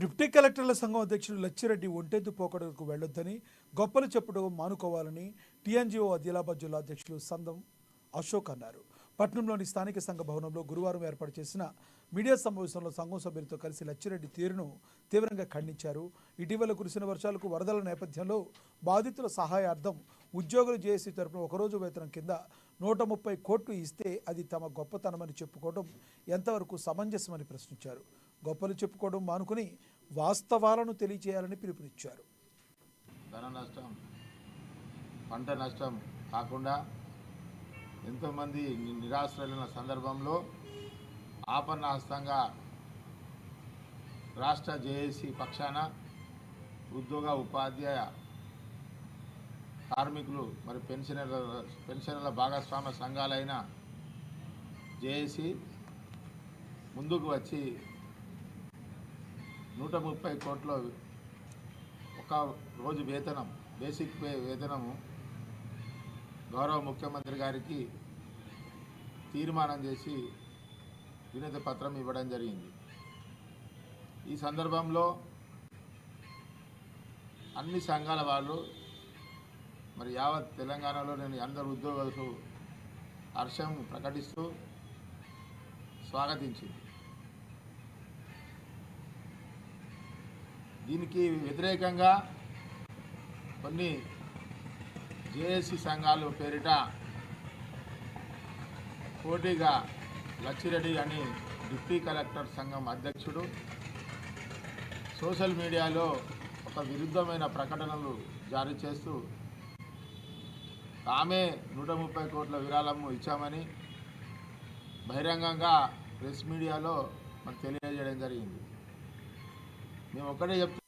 Deputy కలెక్టర్ల సంఘం అధ్యక్షుడు లచ్చిరెడ్డి ఒంటెత్తు పోకడకు వెళ్ళొద్దని గొప్పలు చెప్పడం మానుకోవాలని టీఎన్జిఓ ఆదిలాబాద్ జిల్లా అధ్యక్షులు సందం అశోక్ అన్నారు. పట్నంలోని స్థానిక సంఘ భవనంలో గురువారం ఏర్పాటు చేసిన మీడియా సమావేశంలో సంఘం సభ్యులతో కలిసి లచ్చిరెడ్డి తీరును తీవ్రంగా ఖండించారు. ఇటీవల కురిసిన వర్షాలకు వరదల నేపథ్యంలో బాధితుల సహాయార్థం ఉద్యోగులు జేఏసీ తరపున ఒకరోజు వేతనం కింద నూట ముప్పై కోట్లు ఇస్తే అది తమ గొప్పతనమని చెప్పుకోవడం ఎంతవరకు సమంజసమని ప్రశ్నించారు. గొప్పలు చెప్పుకోవడం మానుకుని వాస్తవాలను తెలియజేయాలని పిలుపునిచ్చారు. ధన నష్టం పంట నష్టం కాకుండా ఎంతోమంది ని- నిరాశ్రయులైన సందర్భంలో ఆపన్నాస్తంగా రాష్ట్ర జేఏసీ పక్షాన ఉద్యోగ ఉపాధ్యాయ కార్మికులు మరి పెన్షనర్ల పెన్షనర్ల భాగస్వామ్య సంఘాలైన జేఏసీ ముందుకు వచ్చి నూట ముప్పై కోట్ల ఒక రోజు వేతనం బేసిక్ పే వేతనము గౌరవ ముఖ్యమంత్రి గారికి తీర్మానం చేసి వినతి పత్రం ఇవ్వడం జరిగింది. ఈ సందర్భంలో అన్ని సంఘాల వాళ్ళు మరి యావత్ తెలంగాణలో నేను అందరు ఉద్యోగులకు హర్షం ప్రకటిస్తూ స్వాగతించింది. దీనికి వ్యతిరేకంగా కొన్ని జేఏసీ సంఘాలు పేరిట పోటీగా లచ్చిరెడ్డి అని డిప్టీ కలెక్టర్ సంఘం అధ్యక్షుడు సోషల్ మీడియాలో ఒక విరుద్ధమైన ప్రకటనలు జారీ చేస్తూ తామే నూట ముప్పై కోట్ల విరాళము ఇచ్చామని బహిరంగంగా ప్రెస్ మీడియాలో మనకు తెలియజేయడం జరిగింది. మేము ఒక్కటే చెప్తాం